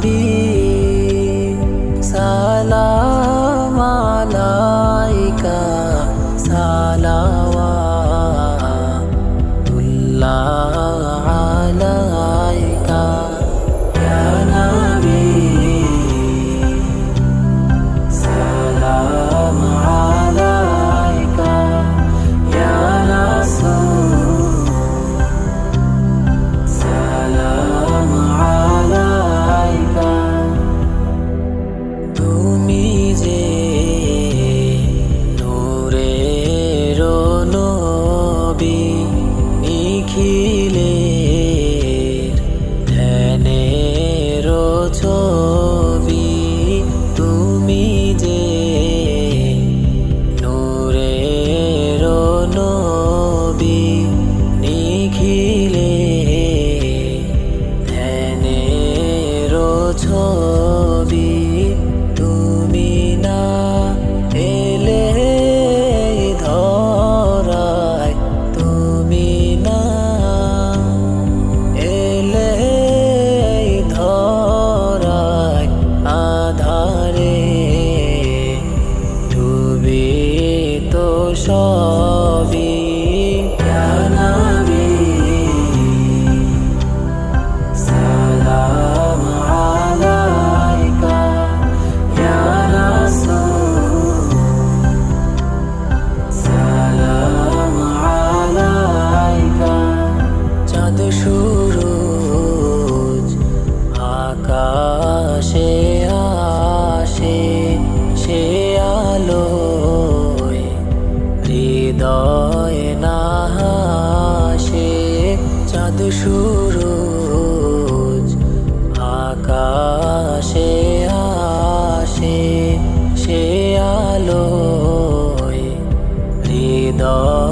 be লয় না সে চাঁদ সুরুজ আকাশে আসে সে আলোয় হৃদয়